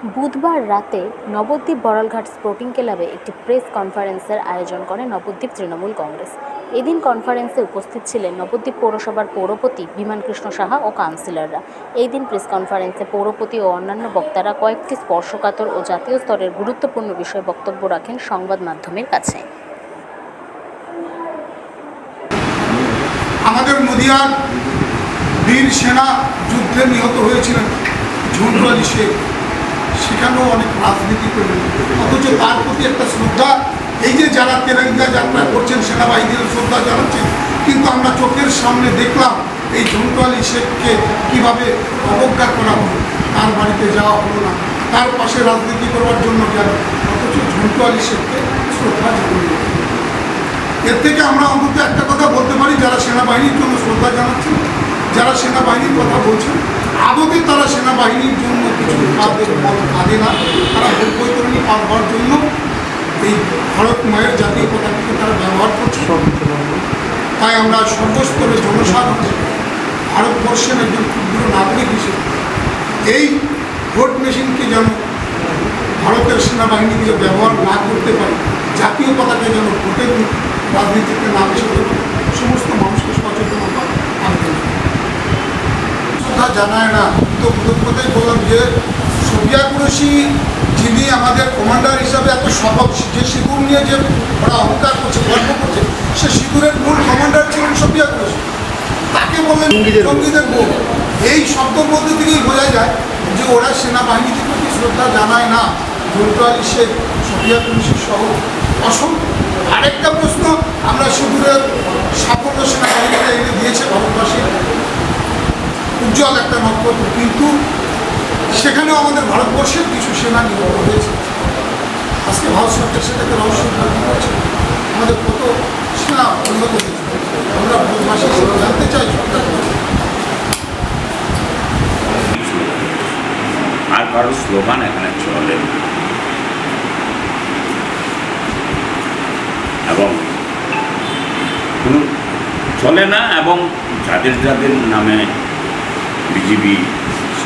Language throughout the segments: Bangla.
বুধবার রাতে নবদ্বীপ বড়ালঘাট স্পোর্টিং ক্লাবে একটি প্রেস কনফারেন্সের আয়োজন করে নবদ্বীপ তৃণমূল কংগ্রেস। এদিন কনফারেন্সে উপস্থিত ছিলেন নবদ্বীপ পৌরসভার পৌরপতি বিমান কৃষ্ণ সাহা ও কাউন্সিলররা। এই দিন প্রেস কনফারেন্সে পৌরপতি ও অন্যান্য বক্তারা কয়েকটি স্পর্শকাতর ও জাতীয় স্তরের গুরুত্বপূর্ণ বিষয়ে বক্তব্য রাখেন সংবাদ মাধ্যমের কাছে। আমাদের বীর সেনা যুদ্ধে নিহত হয়েছিলেন সেখানেও অনেক রাজনীতি অথচ তার প্রতি একটা শ্রদ্ধা, এই যে যারা তেলেঙ্গা যাত্রা করছেন, সেনাবাহিনীর শ্রদ্ধা জানাচ্ছেন, কিন্তু আমরা চোখের সামনে দেখলাম এই ঝন্টু আলী শেখকে কীভাবে অবজ্ঞা করা হলো। তার বাড়িতে যাওয়া হলো না। তার পাশে রাজনীতি করবার জন্য গেল। অথচ ঝন্টু আলী শেখকে শ্রদ্ধা জানানো এর থেকে আমরা অন্তত একটা কথা বলতে পারি, যারা সেনাবাহিনীর জন্য শ্রদ্ধা জানাচ্ছেন, যারা সেনাবাহিনীর কথা বলছেন, আদতে তারা সেনাবাহিনীর জন্য কিছু কাঁদে কাঁদে না তারা ভোট বৈতরণী পার হওয়ার জন্য এই ভারত মায়ের জাতীয় পতাকাকে তারা ব্যবহার করছে। তাই আমরা সর্বস্তরে জনসাধারণ, ভারতবর্ষের একজন ক্ষুদ্র নাগরিক হিসেবে এই ভোট মেশিনকে যেন ভারতের সেনাবাহিনীকে যে ব্যবহার না করতে পারে, জাতীয় পতাকা যেন ভোটের রাজনীতিতে না এসে সমস্ত মানুষকে সচেতন হওয়া আবেদন কথা জানায় না, তো বললাম যে সোভিয়া কুরসি যিনি আমাদের কমান্ডার হিসাবে এত সফল যে সিঁদুর নিয়ে যে ওরা অহংকার করছে গর্ব করছে সে সিঁদুরের মূল কমান্ডার ছিলেন সোভিয়া কুরসি তাকে বললেন জঙ্গিদের বোন এই শব্দের মধ্যে থেকেই বোঝা যায় যে ওরা সেনাবাহিনীর প্রতি শ্রদ্ধা জানায় না। জন্টু আলী শেখ কুরসি সহ অসংখ্য। আরেকটা প্রশ্ন আমরা সিঁদুরের সাফল্য সেনাবাহিনীতে এনে দিয়েছে ভারতবাসী। উজ্জ্বল একটা নক্ষত্র। কিন্তু সেখানেও আমাদের ভারতবর্ষের কিছু সেনা নিহত হয়েছে। আজকে ভারত সরকার সেটাকে রহস্য করছে আমাদের কত সেনা উন্নত আমরা হিসেবে জানতে চাই। সরকার আর কারও স্লোগান এখানে চলে। এবং কোনো চলে না, এবং যাদের যাদের নামে বিজেপি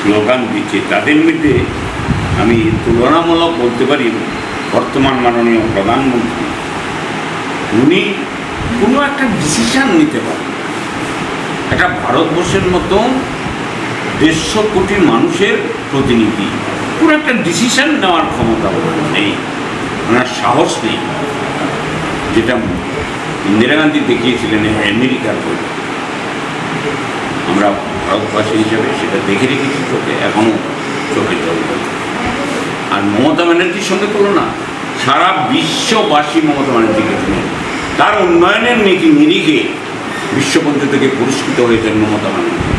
স্লোগান দিচ্ছে, তাদের মধ্যে আমি তুলনামূলক বলতে পারি বর্তমান মাননীয় প্রধানমন্ত্রী। উনি কোনো একটা ডিসিশান নিতে পারেন। একটা ভারতবর্ষের মতো দেড়শো কোটি মানুষের প্রতিনিধি, কোনো একটা ডিসিশান নেওয়ার ক্ষমতা নেই, ওনার সাহস নেই। যেটা ইন্দিরা গান্ধী দেখিয়েছিলেন, আমেরিকার আমরা ভারতবাসী হিসেবে সেটা দেখে রেখেছি চোখে এখনও চোখে জল আর মমতা ব্যানার্জির সঙ্গে তুলনা সারা বিশ্ববাসী মমতা ব্যানার্জিকে চিনে তার উন্নয়নের নীতি নিরিখে বিশ্বপঞ্চ থেকে পুরস্কৃত হয়েছেন মমতা ব্যানার্জি।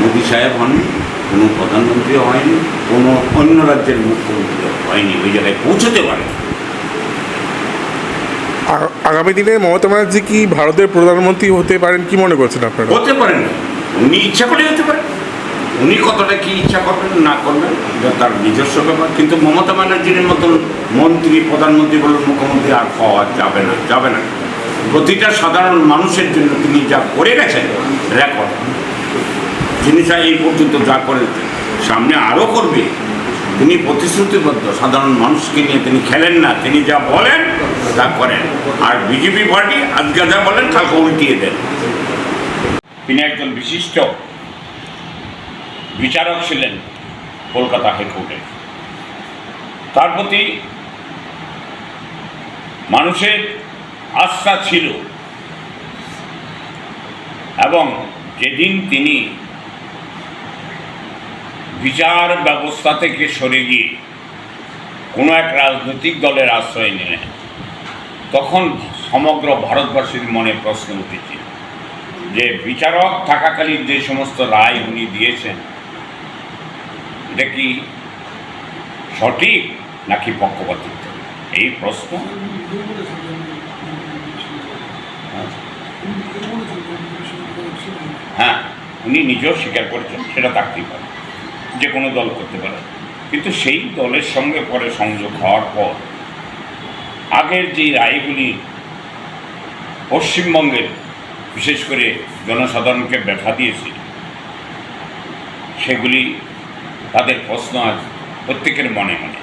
মোদী সাহেব হননি কোনো প্রধানমন্ত্রী হয়নি কোনো অন্য রাজ্যের মুখ্যমন্ত্রীও হয়নি ওই জায়গায় পৌঁছতে পারে আগামী দিনে মমতা ব্যানার্জি কি ভারতের প্রধানমন্ত্রী হতে পারেন কি মনে করছেন আপনারা? হতে পারেন। উনি ইচ্ছা করে হতে পারেন উনি কতটা কি ইচ্ছা করবেন, না করবেন, এটা তার নিজস্ব ব্যাপার। কিন্তু মমতা ব্যানার্জির মতন মন্ত্রী, প্রধানমন্ত্রী বলুন, মুখ্যমন্ত্রী আর পাওয়া যাবে না যাবে না। প্রতিটা সাধারণ মানুষের জন্য তিনি যা করে গেছেন রেকর্ড জিনিসটা এই পর্যন্ত যা করেছেন সামনে আরও করবে। তিনি প্রতিশ্রুতিবদ্ধ, সাধারণ মানুষকে নিয়ে তিনি খেলেন না, তিনি যা বলেন, তা করেন। আর বিজেপি পার্টি আজকে যা বলেন, কালকে উল্টিয়ে দেন। তিনি একজন বিশিষ্ট বিচারক ছিলেন কলকাতা হাইকোর্টে। তার প্রতি মানুষের আস্থা ছিল এবং যেদিন তিনি বিচার ব্যবস্থা থেকে সরে গিয়ে কোনো এক রাজনৈতিক দলের আশ্রয় নিলেন, তখন সমগ্র ভারতবাসীর মনে প্রশ্ন উঠেছে যে বিচারক থাকাকালীন যে সমস্ত রায় উনি দিয়েছেন, এটা কি সঠিক নাকি পক্ষপাতিত্ব? এই প্রশ্ন। হ্যাঁ উনি নিজেও স্বীকার করেছেন, সেটা থাকতেই পারে। যে কোনো দল করতে পারে। কিন্তু সেই দলের সঙ্গে পরে সংযোগ হওয়ার পর, আগের যে রায়গুলি পশ্চিমবঙ্গের বিশেষ করে জনসাধারণকে ব্যথা দিয়েছে, সেগুলি তাদের প্রশ্ন আজ প্রত্যেকের মনে মনে।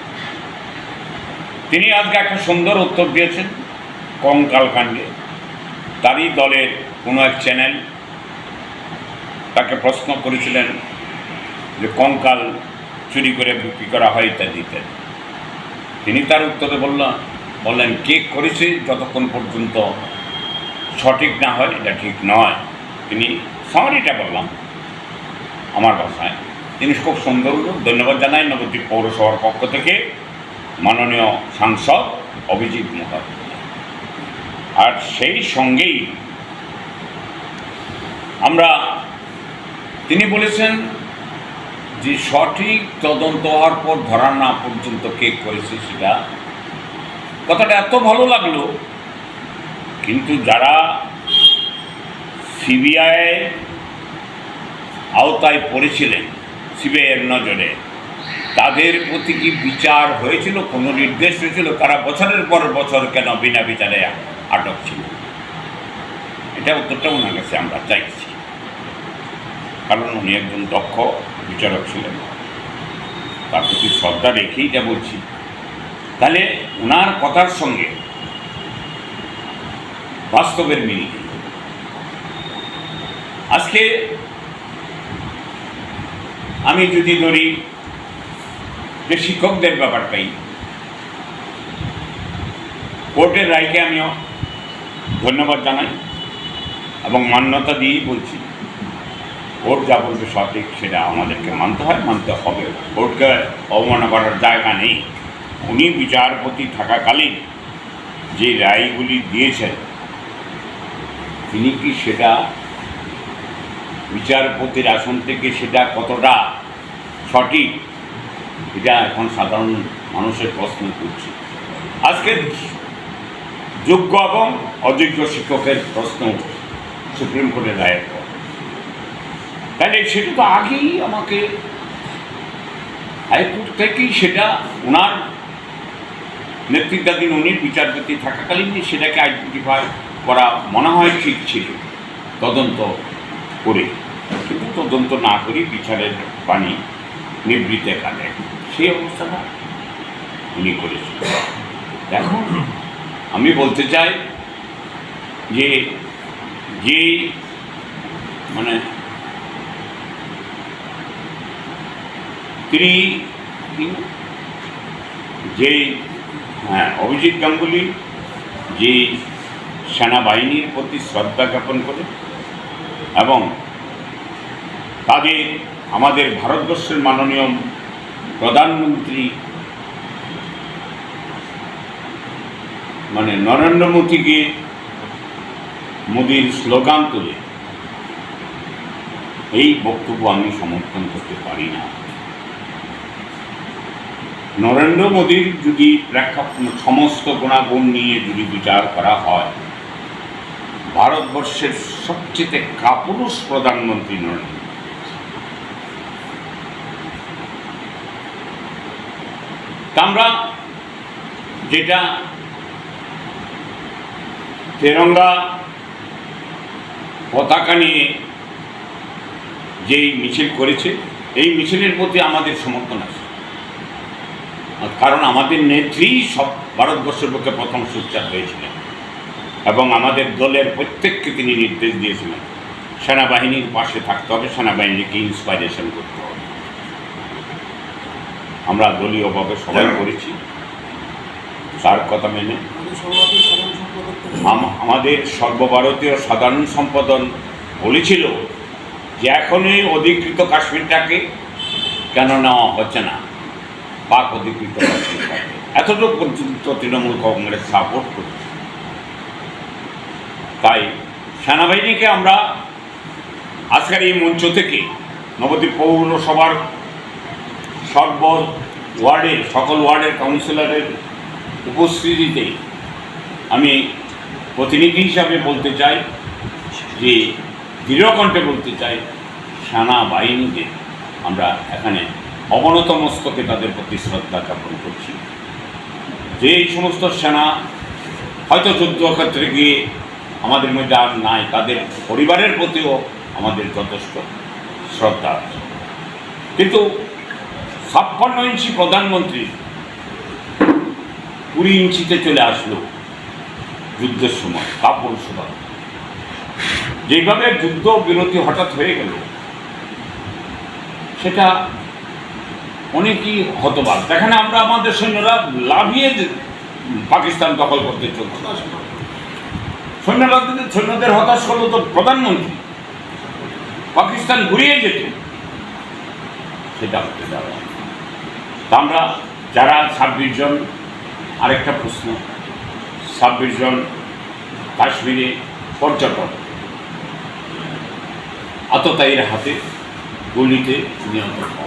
তিনি আজকে একটা সুন্দর উত্তর দিয়েছেন কঙ্কাল কাণ্ডে তারই দলের কোনো এক চ্যানেল তাকে প্রশ্ন করেছিলেন যে কঙ্কাল চুরি করে বিক্রি করা হয় ইত্যাদি ইত্যাদি তিনি তার উত্তরে বললেন বললেন, কে করেছে যতক্ষণ পর্যন্ত সঠিক না হয়, এটা ঠিক নয়। তিনি সামারিটা বললাম আমার ভাষায়। তিনি খুব সুন্দর ধন্যবাদ জানাই নবদ্বীপ পৌরসভার পক্ষ থেকে। মাননীয় সাংসদ অভিজিৎ মুখার্জী। আর সেই সঙ্গেই আমরা, তিনি বলেছেন যে সঠিক তদন্ত হওয়ার পর ধরা না পর্যন্ত কে করেছে সেটা। কথাটা এত ভালো লাগল কিন্তু যারা সিবিআই আওতায় পড়েছিলেন, সিবিআইয়ের নজরে, তাদের প্রতি কি বিচার হয়েছিল, কোনো নির্দেশ হয়েছিল? তারা বছরের পর বছর কেন বিনা বিচারে আটক ছিল? এটা উত্তরটা ওনার কাছে আমরা চাইছি। কারণ উনি একজন দক্ষ বিচারক ছিলেন। তার প্রতি শ্রদ্ধা রেখেই যা বলছি। তাহলে ওনার কথার সঙ্গে বাস্তবের মিল। আজকে আমি যদি ধরি যে শিক্ষকদের ব্যাপারটাই কোর্টের রায়কে আমিও ধন্যবাদ জানাই এবং মান্যতা দিয়েই বলছি, কোর্ট যা বলবে সঠিক সেটা আমাদেরকে মানতে হয়, মানতে হবে। কোর্টকে অবমাননা করার জায়গা নেই। উনি বিচারপতি থাকাকালীন যে রায়গুলি দিয়েছেন তিনি কি সেটা বিচারপতির আসন থেকে সেটা কতটা সঠিক? এটা এখন সাধারণ মানুষের প্রশ্ন করছে। আজকে যোগ্য এবং অযোগ্য শিক্ষকের প্রশ্ন সুপ্রিম কোর্টের রায়ের পর। তাহলে সেটা তো আগেই আমাকে হাইকোর্ট থেকেই সেটা ওনার নেতৃত্বাধীন উনি বিচারপতি থাকাকালীন সেটাকে আইডেন্টিফাই করা মনে হয় ঠিক ছিল। তদন্ত করে কিন্তু তদন্ত না করে বিচারের পানি নিবৃত্তে কাটে সেই অবস্থাটা উনি করেছেন। এখন আমি বলতে চাই যে যে মানে তিনি যে হ্যাঁ অভিজিৎ গাঙ্গুলি যে সেনাবাহিনীর প্রতি শ্রদ্ধা জ্ঞাপন করে এবং তাদের আমাদের ভারতবর্ষের মাননীয় প্রধানমন্ত্রী মানে নরেন্দ্র মোদীকে মোদীর স্লোগান তুলে এই বক্তব্য আমি সমর্থন করতে পারি না। নরেন্দ্র মোদীর যদি প্রেক্ষাপট সমস্ত গুণাগুণ নিয়ে যদি বিচার করা হয় ভারতবর্ষের সবচেয়ে কাপুরুষ প্রধানমন্ত্রী। তা আমরা যেটা তেরঙ্গা পতাকা নিয়ে যেই মিছিল করেছে, এই মিছিলের প্রতি আমাদের সমর্থন আছে কারণ আমাদের নেত্রী সব ভারতবর্ষের পক্ষে প্রথম সোচ্চার হয়েছিলেন এবং আমাদের দলের প্রত্যেককে তিনি নির্দেশ দিয়েছিলেন সেনাবাহিনীর পাশে থাকতে হবে সেনাবাহিনীকে ইন্সপাইরেশন করতে হবে। আমরা দলীয়ভাবে সবাই করেছি তার কথা মেনে। আমাদের সর্বভারতীয় সাধারণ সম্পাদন বলেছিল যে এখনই অধিকৃত কাশ্মীরটাকে কেন নেওয়া হচ্ছে না? পাক অধিকৃত কাশ্মীরটাকে। এতটুকু পর্যন্ত তৃণমূল কংগ্রেস সাপোর্ট করছে। তাই সেনাবাহিনীকে আমরা আজকের এই মঞ্চ থেকে নবদ্বীপ পৌরসভার সর্ব ওয়ার্ডের সকল ওয়ার্ডের কাউন্সিলরের উপস্থিতিতে আমি প্রতিনিধি হিসাবে বলতে চাই যে দৃঢ়কণ্ঠে বলতে চাই, সেনাবাহিনীকে আমরা এখানে অবনত মস্তকে তাদের প্রতি শ্রদ্ধা জ্ঞাপন করছি। যে এই সমস্ত সেনা হয়তো যুদ্ধক্ষেত্রে গিয়ে আমাদের মধ্যে আর নাই, তাদের পরিবারের প্রতিও আমাদের যথেষ্ট শ্রদ্ধা আছে। কিন্তু ছাপ্পান্ন ইঞ্চি প্রধানমন্ত্রী কুড়ি ইঞ্চিতে চলে আসলো যুদ্ধের সময় সুদা যেভাবে যুদ্ধ বিরতি হঠাৎ হয়ে গেল, সেটা অনেকই হতবাক। দেখেন আমরা আমাদের সৈন্যরা লাভিয়ে পাকিস্তান দখল করতে চলছে। সৈন্যরা সৈন্যদের হতাশ করল তো প্রধানমন্ত্রী। পাকিস্তান ঘুরিয়ে যেত। সেটা হতে যাবে আমরা যারা ছাব্বিশ জন, আরেকটা প্রশ্ন। ছাব্বিশ জন কাশ্মীরে পর্যটক। আততায়ীর হাতে গুলিতে হন